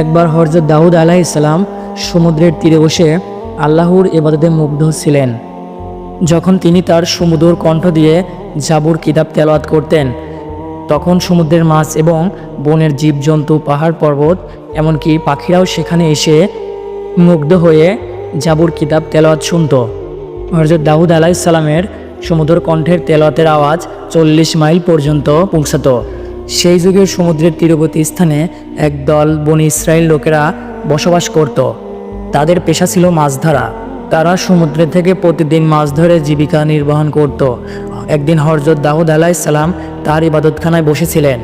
একবার হরজত দাউদ আলাহ ইসলাম সমুদ্রের তীরে বসে আল্লাহর এবাদতে মুগ্ধ ছিলেন। যখন তিনি তার সমুদ্র কণ্ঠ দিয়ে জাবুর কিতাব তেলাওয়াত করতেন, তখন সমুদ্রের মাছ এবং বনের জীবজন্তু, পাহাড় পর্বত, এমনকি পাখিরাও সেখানে এসে মুগ্ধ হয়ে জাবুর কিতাব তেলাওয়াত শুনত। হরজত দাউদ আলাইসাল্লামের সমুদ্র কণ্ঠের তেলাওয়াতের আওয়াজ চল্লিশ মাইল পর্যন্ত পৌঁছাত। সেই যুগের সমুদ্রের তীরবর্তী স্থানে একদল বনি ইসরায়েল লোকেরা বসবাস করত। তাদের পেশা ছিল মাছ ধরা তারা সমুদ্রে থেকে প্রতিদিন মাছ ধরে জীবিকা নির্বাহন করত। একদিন হরজত দাউদ আলাইসাল্লাম তার ইবাদতখানায় বসেছিলেন।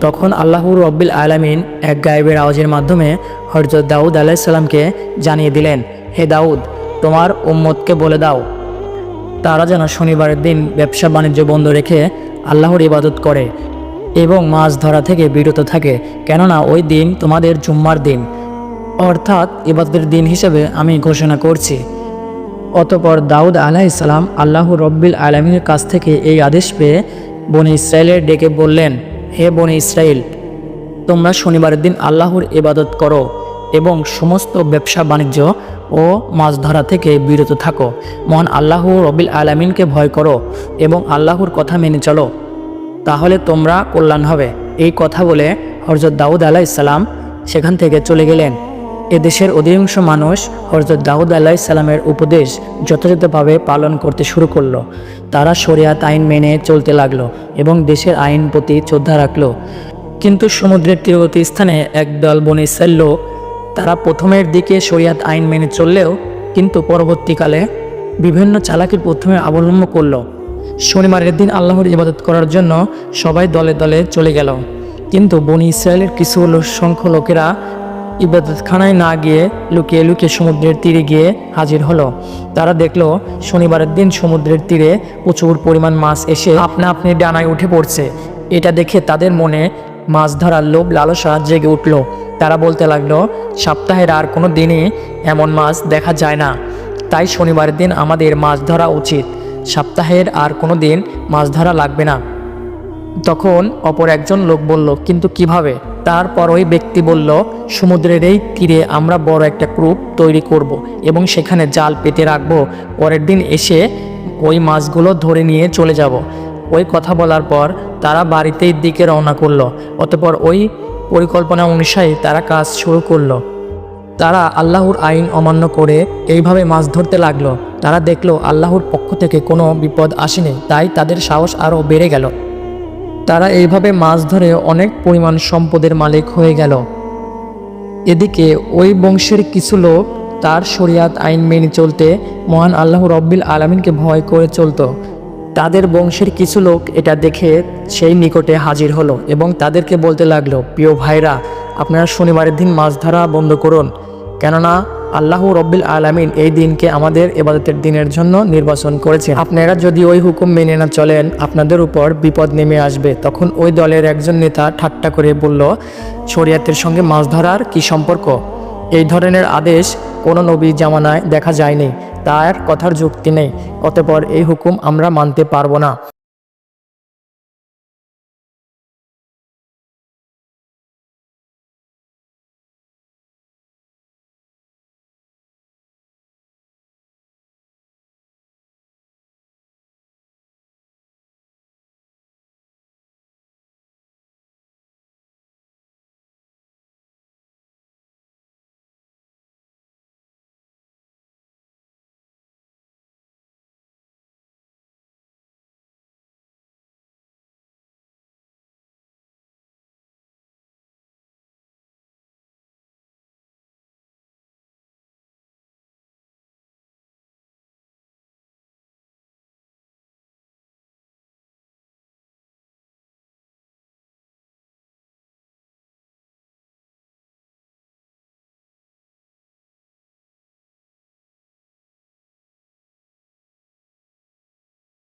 তখন আল্লাহর রব্বিল আলামিন এক গায়েবের আওয়াজের মাধ্যমে হরজত দাউদ আলাইসাল্লামকে জানিয়ে দিলেন, হে দাউদ, তোমার উম্মতকে বলে দাও। তারা যেন শনিবারের দিন ব্যবসা বাণিজ্য বন্ধ রেখে আল্লাহর ইবাদত করে। এবং মাছ ধরা থেকে বিরত থাকে, কেননা ওই দিন তোমাদের জুম্মার দিন। অর্থাৎ ইবাদতের দিন হিসেবে আমি ঘোষণা করছি। অতপর দাউদ আলাহ ইসলাম আল্লাহ রব্বিল আলমীর কাছ থেকে এই আদেশ পেয়ে বনি ইসরায়েলের ডেকে বললেন, হে বনে ইসরায়েল তোমরা শনিবারের দিন আল্লাহর ইবাদত করো এবং সমস্ত ব্যবসা বাণিজ্য ও মাছ ধরা থেকে বিরত থাকো। মহান আল্লাহ রবিল আলামিনকে ভয় করো এবং আল্লাহর কথা মেনে চলো। তাহলে তোমরা কল্যাণ হবে। এই কথা বলে হরজত দাউদ আলাহ ইসলাম সেখান থেকে চলে গেলেন। এদেশের অধিকাংশ মানুষ হরজত দাউদ আলাহ ইসলামের উপদেশ যথাযথভাবে পালন করতে শুরু করল। তারা শরিয়াত আইন মেনে চলতে লাগল এবং দেশের আইন প্রতি শ্রদ্ধা রাখল। কিন্তু সমুদ্রের তীরবর্তী স্থানে একদল বনি লোক তারা প্রথমের দিকে শরিয়াত আইন মেনে চললেও কিন্তু পরবর্তীকালে বিভিন্ন চালাকির প্রথমে অবলম্বন করল। শনিবারের দিন আল্লাহর ইবাদত করার জন্য সবাই দলে দলে চলে গেল। কিন্তু বনি ইসরায়েলের কিছু সংখ্য লোকেরা ইবাদতখানায় না গিয়ে লুকিয়ে লুকিয়ে সমুদ্রের তীরে গিয়ে হাজির হলো। তারা দেখল শনিবারের দিন সমুদ্রের তীরে প্রচুর পরিমাণ মাছ এসে আপনা আপনি ডানায় উঠে পড়ছে। এটা দেখে তাদের মনে মাছ ধরার লোভ লালসা জেগে উঠল। তারা বলতে লাগল, সপ্তাহের আর কোনো দিনই এমন মাছ দেখা যায় না। তাই শনিবারের দিন আমাদের মাছ ধরা উচিত। সপ্তাহের আর কোনো দিন মাছ ধরা লাগবে না। তখন অপর একজন লোক বলল, কিন্তু কীভাবে? তারপর ওই ব্যক্তি বলল, সমুদ্রের এই তীরে আমরা বড় একটা গ্রুপ তৈরি করব এবং সেখানে জাল পেতে রাখব। পরের দিন এসে ওই মাছগুলো ধরে নিয়ে চলে যাব। ওই কথা বলার পর তারা বাড়িতেই দিকে রওনা করল। অতপর ওই পরিকল্পনা অনুসারে তারা কাজ শুরু করল। তারা আল্লাহর আইন অমান্য করে এইভাবে মাছ ধরতে লাগল। তারা দেখল আল্লাহর পক্ষ থেকে কোনো বিপদ আসেনি, তাই তাদের সাহস আরও বেড়ে গেল। তারা এইভাবে মাছ ধরে অনেক পরিমাণ সম্পদের মালিক হয়ে গেল। এদিকে ওই বংশের কিছু লোক তার শরিয়াত আইন মেনে চলতে মহান আল্লাহ রব্বিল আলমিনকে ভয় করে চলতো। তাদের বংশের কিছু লোক এটা দেখে সেই নিকটে হাজির হলো এবং তাদেরকে বলতে লাগল, প্রিয় ভাইরা, আপনারা শনিবারের দিন মাছ ধরা বন্ধ করুন। কেননা আল্লাহ রব্বিল আলামিন এই দিনকে আমাদের এবাদতের দিনের জন্য নির্বাচন করেছেন। আপনারা যদি ওই হুকুম মেনে না চলেন, আপনাদের উপর বিপদ নেমে আসবে। তখন ওই দলের একজন নেতা ঠাট্টা করে বলল, শরিয়াতের সঙ্গে মাছ ধরার কি সম্পর্ক? এই ধরনের আদেশ কোনো নবী জামানায় দেখা যায়নি। তার কথার যুক্তি নেই। অতপর এই হুকুম আমরা মানতে পারব না।